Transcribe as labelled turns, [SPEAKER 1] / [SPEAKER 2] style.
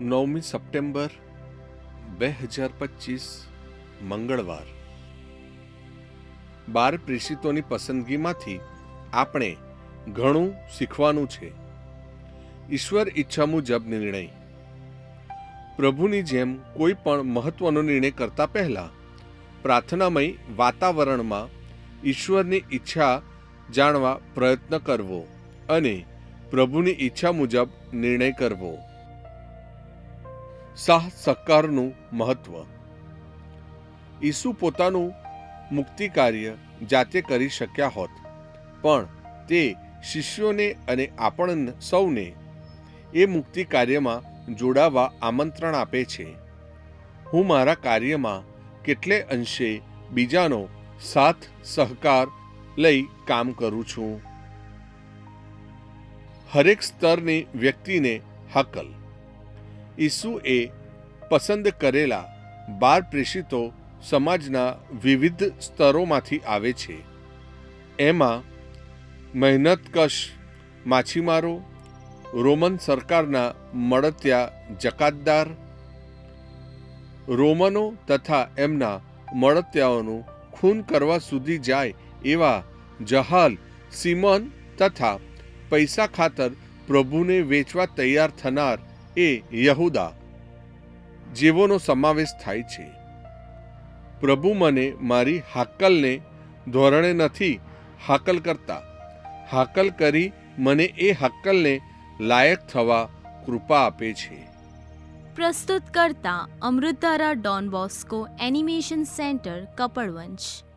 [SPEAKER 1] નવમી સપ્ટેમ્બર બે હજાર પચીસ, મંગળવાર. બાર પ્રેષિતોની પસંદગીમાંથી આપણે ઘણું શીખવાનું છે. ઈશ્વર ઈચ્છા મુજબ નિર્ણય. પ્રભુની જેમ કોઈ પણ મહત્વનો નિર્ણય કરતા પહેલા પ્રાર્થનામય વાતાવરણમાં ઈશ્વરની ઈચ્છા જાણવા પ્રયત્ન કરવો અને પ્રભુની ઈચ્છા મુજબ નિર્ણય કરવો. સાહ સહકારનું મહત્વ. ઈસુ પોતાનું મુક્તિ કાર્ય જાતે કરી શક્યા હોત, પણ તે શિષ્યોને અને આપણ સૌને એ મુક્તિ કાર્યમાં જોડાવા આમંત્રણ આપે છે. હું મારા કાર્યમાં કેટલે અંશે બીજાનો સાથ સહકાર લઈ કામ કરું છું? હરેક સ્તરની વ્યક્તિને હકલ ઈસુએ પસંદ કરેલા બાર પ્રેષિતો સમાજના વિવિધ સ્તરોમાંથી આવે છે. એમાં મહેનતકશ માછીમારો, રોમન સરકારના મળતિયા જકાતદાર, રોમનો તથા એમના મળતિયાઓનું ખૂન કરવા સુધી જાય એવા જહાલ, સિમન તથા પૈસા ખાતર પ્રભુને વેચવા તૈયાર થનાર એ યહુદા, જેવોનો સમાવેશ થાય છે. પ્રભુ મને મારી હાકલને ધોરણે નથી હાકલ કરતા. હાકલ કરી મને એ હાકલને લાયક થવા કૃપા આપે છે.
[SPEAKER 2] પ્રસ્તુત કરતા Amrutdhara Don Bosco animation centre, Kapadvanj.